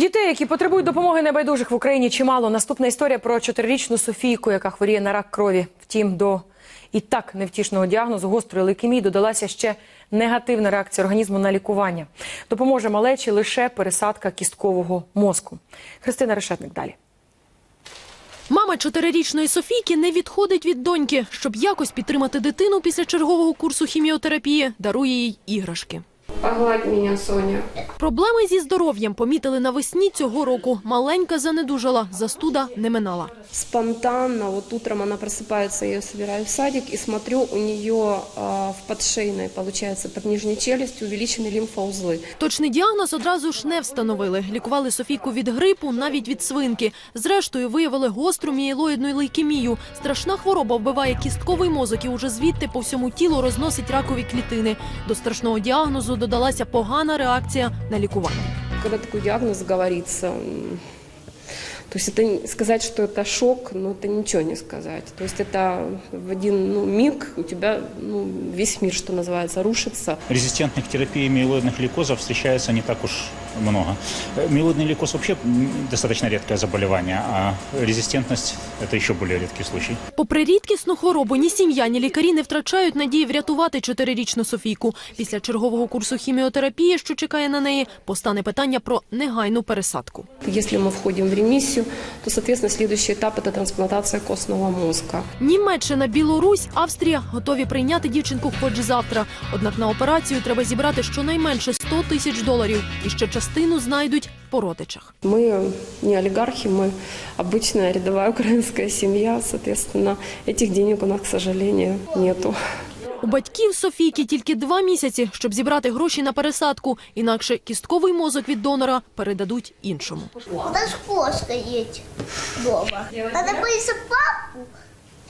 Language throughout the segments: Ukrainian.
Дітей, які потребують допомоги небайдужих в Україні, чимало. Наступна історія про чотирирічну Софійку, яка хворіє на рак крові. Втім, до і так невтішного діагнозу гострої лейкемії додалася ще негативна реакція організму на лікування. Допоможе малечі лише пересадка кісткового мозку. Христина Решетник далі. Мама чотирирічної Софійки не відходить від доньки. Щоб якось підтримати дитину після чергового курсу хіміотерапії, дарує їй іграшки. Погладь меня, Соня. Проблеми зі здоров'ям помітили навесні цього року. Маленька занедужала, застуда не минала. Спонтанно, вот утром она просыпается, я ее собираю в садик и смотрю, у нее а, в подшейной, получается, под нижней челюстью увеличены лимфоузлы. Точний діагноз одразу ж не встановили. Лікували Софійку від грипу, навіть від свинки. Зрештою, виявили гостру мієлоїдну лейкемію. Страшна хвороба вбиває кістковий мозок і уже звідти по всьому тілу розносить ракові клітини. До страшного діагнозу додалася погана реакція на лікування. Когда такой диагноз говорится, м, то есть это не- сказать, что это шок, но это ничего не сказать. То есть это в один ну, миг у тебя ну, весь мир, что называется, рушится. Резистентных к терапии миелоидных лейкозов встречается не так уж много. Э, Миелоидный лейкоз вообще м, достаточно редкое заболевание, а резистентность – это еще более редкий случай. Попри рідкісну хворобу, ні сім'я, ні лікарі не втрачають надії врятувати чотирирічну Софійку. Після чергового курсу хіміотерапії, що чекає на неї, постане питання про негайну пересадку. Если мы входим в ремиссию, то, соответственно, следующий этап – это трансплантация костного мозга. Німеччина, Білорусь, Австрія готові прийняти дівчинку хоч завтра. Однак на операцію треба зібрати щонайменше 100 тисяч доларів. І ще частину знайдуть по родичах. Мы не олигархи, мы обычная рядовая украинская семья, соответственно, этих денег у нас, к сожалению, нету. У батьків Софійки тільки два місяці, щоб зібрати гроші на пересадку. Інакше кістковий мозок від донора передадуть іншому. У нас кошка есть дома. Она боится папу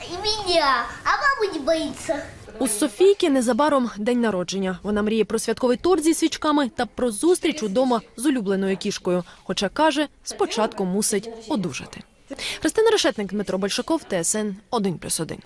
и меня, а мама не боится. У Софійки незабаром день народження. Вона мріє про святковий торт зі свічками та про зустріч удома з улюбленою кішкою. Хоча каже, спочатку мусить одужати. Христина Решетник, Дмитро Большаков, ТСН 1+,1.